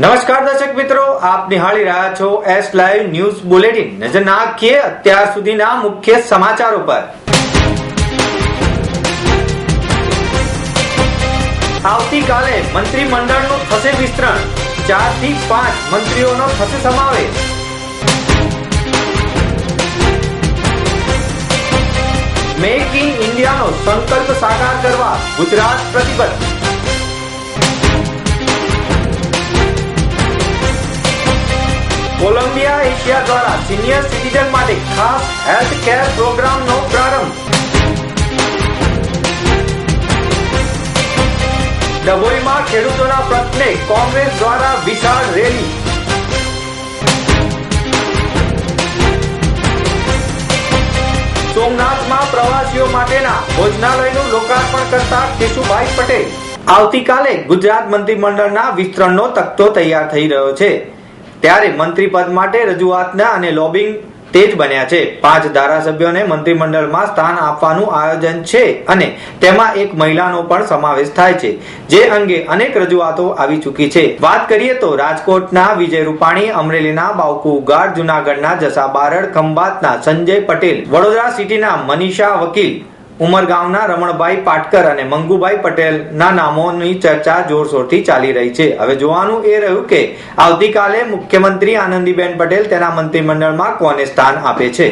નમસ્કાર દર્શક મિત્રો, આપ નિહાળી રહ્યા છો એસ લાઈવ ન્યૂઝ બુલેટિન નજર નાખીએ અત્યાર સુધીના મુખ્ય સમાચારો પર. આવતીકાલે મંત્રીમંડળનું થશે વિસ્તરણ. ચારથી પાંચ મંત્રીઓનો થશે સમાવેશ. મેક ઇન ઇન્ડિયાનો સંકલ્પ સાકાર કરવા ગુજરાત પ્રતિબદ્ધ. કોલંબિયા એશિયા દ્વારા સિનિયર સિટીઝન માટે ખાસ હેલ્થ કેર પ્રોગ્રામનો પ્રારંભ. ડભોઈમાં ખેડૂતોના પ્રશ્ને કોંગ્રેસ દ્વારા વિશાળ રેલી. સોમનાથમાં પ્રવાસીઓ માટેના ભોજનાલયનું લોકાર્પણ કરતા કેશુભાઈ પટેલ. આવતીકાલે ગુજરાત મંત્રીમંડળના વિસ્તરણનો તખ્તો તૈયાર થઈ રહ્યો છે. ત્યારે મંત્રી પદ માટે રજૂઆતના અને લોબિંગ તેજ બન્યા છે. પાંચ ધારાસભ્યોને મંત્રીમંડળમાં સ્થાન આપવાનું આયોજન છે અને તેમાં એક મહિલાનો પણ સમાવેશ થાય છે, જે અંગે અનેક રજૂઆતો આવી ચૂકી છે. વાત કરીએ તો રાજકોટના વિજય રૂપાણી, અમરેલીના બાવકુ ગાઢ જુનાગઢના જસા બારડ, ખંભાતના સંજય પટેલ, વડોદરા સિટીના મનીષા વકીલ ઉમરગામના રમણભાઈ પાટકર અને મંગુભાઈ પટેલના નામોની ચર્ચા જોરશોરથી ચાલી રહી છે. હવે જોવાનું એ રહ્યું કે આવતીકાલે મુખ્યમંત્રી આનંદીબેન પટેલ તેના મંત્રીમંડળમાં કોને સ્થાન આપે છે?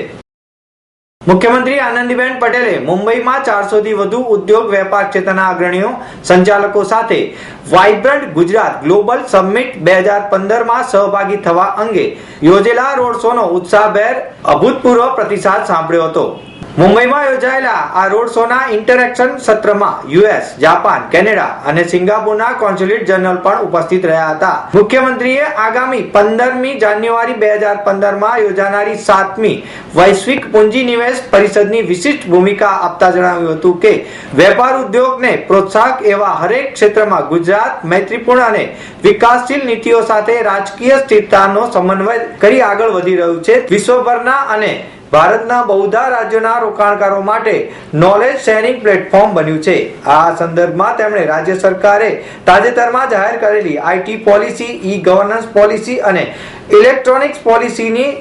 મુખ્યમંત્રી આનંદીબેન પટેલે મુંબઈમાં ચારસો થી વધુ ઉદ્યોગ વેપાર ક્ષેત્રના અગ્રણીઓ, સંચાલકો સાથે વાઇબ્રન્ટ ગુજરાત ગ્લોબલ સમિટ બે હજાર પંદરમાં સહભાગી થવા અંગે યોજેલા રોડ શોનો ઉત્સાહભેર અભૂતપૂર્વ પ્રતિસાદ સાંભળ્યો હતો. મુંબઈમાં યોજાયેલા આ રોડ શોના ઇન્ટરેક્શન સત્રમાં યુએસ, જાપાન, કેનેડા અને સિંગાપુરના કોન્સ્યુલેટ જનરલ પણ ઉપસ્થિત રહ્યા હતા. મુખ્યમંત્રીએ આગામી પંદરમી જાન્યુઆરી બે હજાર પંદરમાં યોજાનારી સાતમી વૈશ્વિક પૂંજી પરિષદની વિશિષ્ટ ભૂમિકા આપતા જણાવ્યું હતું કે, વેપાર ઉદ્યોગને પ્રોત્સાહક એવા હરેક ક્ષેત્રમાં ગુજરાત મૈત્રીપૂર્ણ અને વિકાસશીલ નીતિઓ સાથે રાજકીય સ્થિરતાનો સમન્વય કરી આગળ વધી રહ્યું છે. વિશ્વભરના અને ભારતના બહુધા રાજ્યોના રોકાણકારો માટે નોલેજ શેરિંગ પ્લેટફોર્મ બન્યું છે. આ સંદર્ભમાં તેમણે રાજ્ય સરકારે તાજેતરમાં જાહેર કરેલી IT policy e governance policy અને ઇલેક્ટ્રોનિક્સ પોલિસીની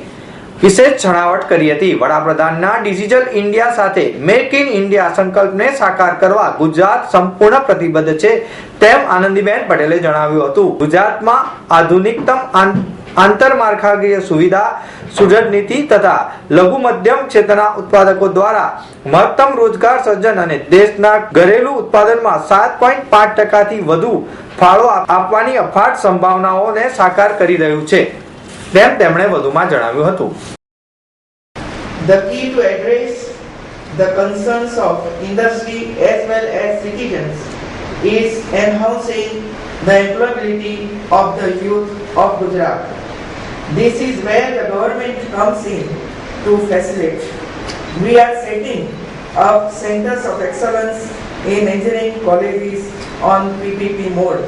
વિશેષ છણાવટ કરી હતી. વડાપ્રધાનના ડિજિટલ ઇન્ડિયા સાથે મેક ઇન ઇન્ડિયા સંકલ્પને સાકાર કરવા ગુજરાત સંપૂર્ણ પ્રતિબદ્ધ છે તેમ આનંદીબેન પટેલે જણાવ્યું હતું. ગુજરાતમાં આધુનિકતમ આંતરમાળખાકીય સુવિધા સુદૃઢ નીતિ તથા લઘુ મધ્યમ ક્ષેત્રના ઉત્પાદકો દ્વારા મહત્તમ રોજગાર સર્જન અને દેશના ઘરેલુ ઉત્પાદનમાં સાત પોઈન્ટ પાંચ ટકાથી વધુ ફાળો આપવાની અફાટ સંભાવનાઓને સાકાર કરી રહ્યું છે, તેમ તેમણે વધુમાં જણાવ્યું હતું The key to address the concerns of industry as well as citizens is enhancing the employability of the youth of Gujarat. This is where the government comes in to facilitate. We are setting up centers of excellence in engineering colleges on PPP mode.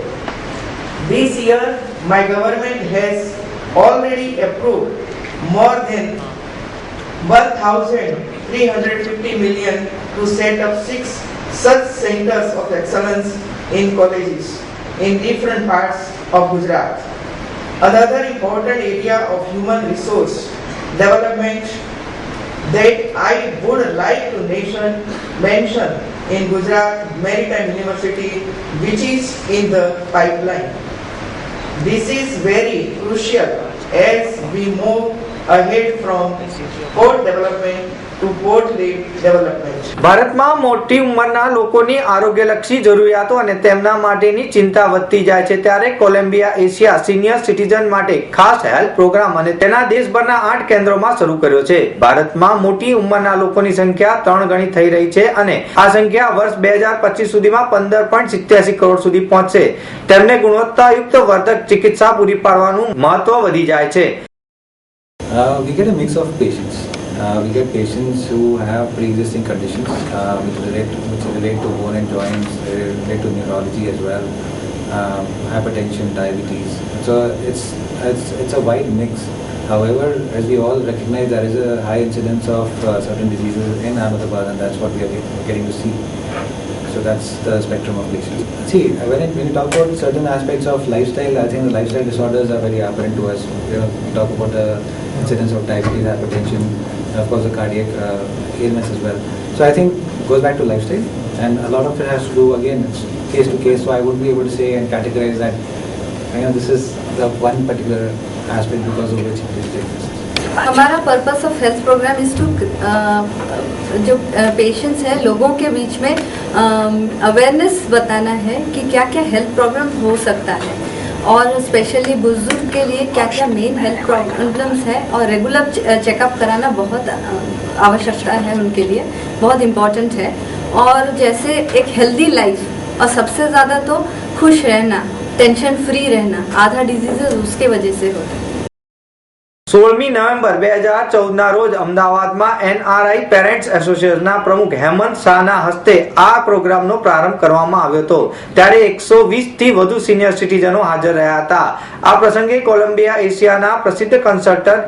This year, my government has already approved more than 1,350 million to set up six such centers of excellence in colleges in different parts of Gujarat. Another important area of human resource development that I would like to mention in Gujarat Maritime University which is in the pipeline. This is very crucial as we move ahead from port development. ભારતમાં મોટી ઉંમરના લોકોની આરોગ્યલક્ષી જરૂરિયાતો અને તેમના માટેની ચિંતા વધતી જાય છે ત્યારે કોલંબિયા એશિયા સિનિયર સિટીઝન માટે ખાસ હેલ્થ પ્રોગ્રામ અને તેના દેશભરના આઠ કેન્દ્રોમાં શરૂ કર્યો છે. ભારતમાં મોટી ઉંમરના લોકોની સંખ્યા ત્રણ ગણી થઈ રહી છે અને આ સંખ્યા વર્ષ બે હજાર પચીસ સુધીમાં પંદર પોઈન્ટ સિત્યાસી કરોડ સુધી પહોંચશે. તેમને ગુણવત્તાયુક્ત વર્ધક ચિકિત્સા પૂરી પાડવાનું મહત્વ વધી જાય છે. Uh, we get a mix of patients. Uh, we get patients who have pre-existing conditions uh, which relate which relate to bone and joints, uh, relate to neurology as well, um, hypertension, diabetes. So it's it's it's a wide mix. However, as we all recognize, there is a high incidence of uh, certain diseases in Ahmedabad, and that's what we are getting to see. So that's the spectrum of patients. See, when, it, when you talk about certain aspects of lifestyle, I think the lifestyle disorders are very apparent to us. You know, we talk about the incidence of diabetes, hypertension, and of course the cardiac uh, ailments as well. So I think goes back to lifestyle, and a lot of it has to do again case to case. So I wouldn't be able to say and categorize that. You know, this is the one particular aspect because of which it exists. हमारा purpose of health program is to जो patients हैं लोगों के बीच में awareness बताना है कि क्या क्या हेल्थ प्रॉब्लम हो सकता है और स्पेशली बुज़ुर्ग के लिए क्या क्या मेन हेल्थ प्रॉब्लम्स है? और रेगुलर चेकअप कराना बहुत आवश्यकता है उनके लिए, बहुत इंपॉर्टेंट है। और जैसे एक हेल्दी लाइफ और सबसे ज़्यादा तो खुश रहना टेंशन फ्री रहना, आधा डिजीजेज उसके वजह से होते है। સોળમી નવેમ્બર બે હજાર ચૌદના રોજ અમદાવાદમાં એનઆરઆઈ પેરેન્ટ્સ એસોસિએશનના પ્રમુખ હેમંત શાહના હસ્તે આ પ્રોગ્રામનો પ્રારંભ કરવામાં આવ્યો હતો. ત્યારે એકસો થી વધુ સિનિયર સિટીઝનો હાજર રહ્યા હતા. આ પ્રસંગે કોલંબિયા એશિયાના પ્રસિદ્ધ કન્સલ્ટન્ટ,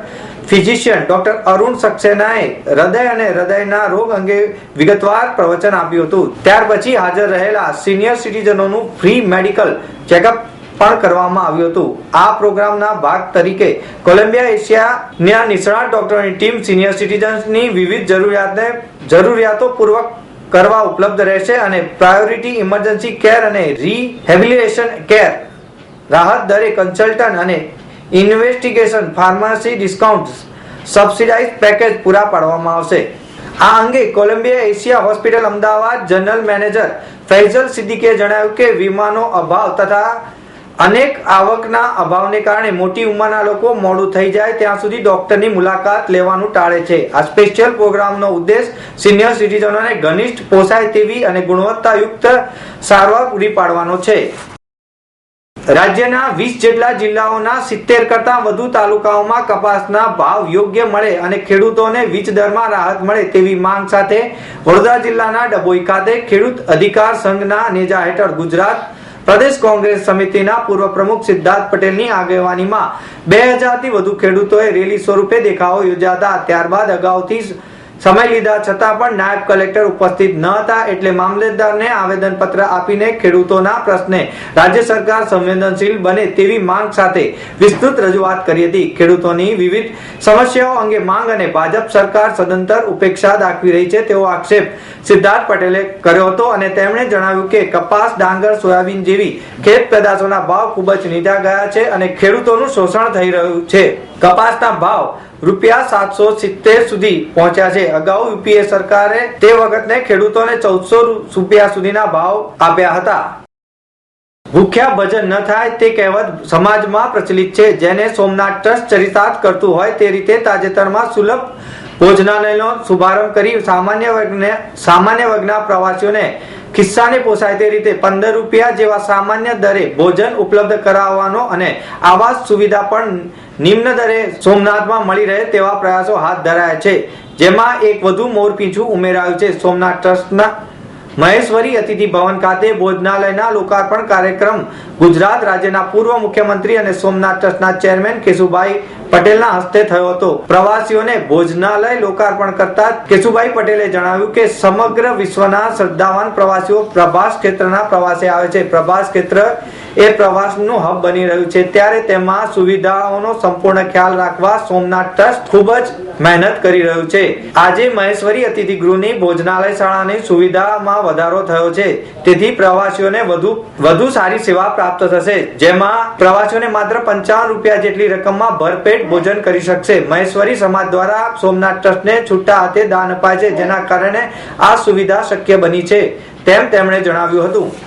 ફિઝિશિયન ડોક્ટર અરુણ સક્સેનાએ હૃદય અને હૃદયના રોગ અંગે વિગતવાર પ્રવચન આપ્યું હતું. ત્યાર પછી હાજર રહેલા સિનિયર સિટીઝનોનું ફ્રી મેડિકલ ચેકઅપ પણ કરવામાં આવ્યું હતું. આ પ્રોગ્રામના ભાગ તરીકે કોલંબિયા એશિયાના નિષ્ણાત ડોક્ટરોની ટીમ સિનિયર સિટીઝન્સની વિવિધ જરૂરિયાતને જરૂરિયાતો પૂર્વક કરવા ઉપલબ્ધ રહેશે અને પ્રાયોરિટી ઇમરજન્સી કેર અને રિહેબિલિટેશન કેર, રાહત દરે કન્સલ્ટન્ટ અને investigation, pharmacy discount subsidise package પૂરા પાડવામાં આવશે. આ અંગે Columbia Asia hospital Ahmedabad general manager Faisal સિદ્દીકે જણાવ્યું કે વીમાનો અભાવ તથા અનેક આવકના અભાવને કારણે મોટી ઉંમરના લોકો મોડું થઈ જાય ત્યાં સુધી ડોક્ટરની મુલાકાત લેવાનું ટાળે છે. આ સ્પેશિયલ પ્રોગ્રામનો ઉદ્દેશ સિનિયર સિટીઝનોને ઘનિષ્ઠ પોસાય તેવી અને ગુણવત્તાયુક્ત સારવાર પૂરી પાડવાનો છે. રાજ્યના વીસ જેટલા જિલ્લાઓના સિત્તેર કરતા વધુ તાલુકાઓમાં કપાસના ભાવ યોગ્ય મળે અને ખેડૂતોને વીજ દરમાં રાહત મળે તેવી માંગ સાથે વડોદરા જિલ્લાના ડભોઈ ખાતે ખેડૂત અધિકાર સંઘના નેજા હેઠળ ગુજરાત પ્રદેશ કોંગ્રેસ સમિતિના પૂર્વ પ્રમુખ સિદ્ધાર્થ પટેલની આગેવાનીમાં બે હજારથી વધુ ખેડૂતોએ રેલી સ્વરૂપે દેખાવો યોજાતા. ત્યારબાદ અગાઉથી સમય લીધા છતાં પણ નાયબ કલેક્ટર ઉપસ્થિત ન હતા એટલે મામલતદારને આવેદનપત્ર આપીને ખેડૂતોના પ્રશ્ને રાજ્ય સરકાર સંવેદનશીલ બને તેવી માંગ સાથે વિસ્તૃત રજૂઆત કરી હતી. ખેડૂતોની વિવિધ સમસ્યાઓ અંગે માંગ અને ભાજપ સરકાર સદંતર ઉપેક્ષા દાખવી રહી છે તેવો આક્ષેપ સિદ્ધાર્થ પટેલે કર્યો હતો અને તેમણે જણાવ્યું કે કપાસ, ડાંગર, સોયાબીન જેવી ખેત પેદાશોના ભાવ ખૂબ જ નીચા ગયા છે અને ખેડૂતોનું શોષણ થઈ રહ્યું છે. કપાસના ભાવ રૂપિયા સાતસો સિત્તેર સુધી પહોંચ્યા છે. અગાઉ યુપીએ સરકારે તે વખતને ખેડૂતોને ચૌદસો રૂપિયા સુધીના ભાવ આપ્યા હતા. ભૂખ્યા ભજન ન થાય તે કહેવત સમાજમાં પ્રચલિત છે. જેને સોમનાથ ટ્રસ્ટ ચરિતાર્થ કરતું હોય તે રીતે તાજેતરમાં સુલભ ભોજનાલયનો શુભારંભ કરી સામાન્ય વર્ગને, સામાન્ય વર્ગના પ્રવાસીઓને ખિસ્સાને પોસાય તે રીતે પંદર રૂપિયા જેવા સામાન્ય દરે ભોજન ઉપલબ્ધ કરાવવાનો અને આવાસ સુવિધા પણ નિમ્ન દરે સોમનાથમાં મળી રહે તેવા પ્રયાસો હાથ ધરાયા છે. જેમાં એક વધુ મોરપીંછું ઉમેરાયું છે. સોમનાથ ટ્રસ્ટના મહેશ્વરી અતિથિ ભવન ખાતે ભોજનાલયના લોકાર્પણ કાર્યક્રમ. ગુજરાત રાજ્યના પૂર્વ મુખ્યમંત્રી અને સોમનાથ ટ્રસ્ટના ચેરમેન કેશુભાઈ પટેલના હસ્તે થયો હતો. પ્રવાસીઓને ભોજનાલય લોકાર્પણ કરતા કેશુભાઈ પટેલે જણાવ્યું કે સમગ્ર વિશ્વના શ્રદ્ધાવાન પ્રવાસીઓ પ્રભાસ ક્ષેત્રના પ્રવાસે આવે છે. પ્રભાસ ક્ષેત્ર એ પ્રવાસનું હબ બની રહ્યું છે. ત્યારે તેમાં સુવિધાઓનો સંપૂર્ણ ખ્યાલ રાખવા સોમનાથ ટ્રસ્ટ ખૂબ જ મહેનત કરી રહ્યું છે. આજે મહેશ્વરી અતિથિ ગૃહની ભોજનાલય શાળાની સુવિધામાં વધારો થયો છે. તેથી પ્રવાસીઓને વધુ વધુ સારી સેવા પ્રાપ્ત થશે. જેમાં પ્રવાસીઓને માત્ર પંચાવન રૂપિયા જેટલી રકમમાં ભરપેટ ભોજન કરી શકશે. મહેશ્વરી સમાજ દ્વારા સોમનાથ ટ્રસ્ટને છૂટા હાથે દાન અપાય છે. જેના કારણે આ સુવિધા શક્ય બની છે. તેમ તેમણે જણાવ્યું હતું.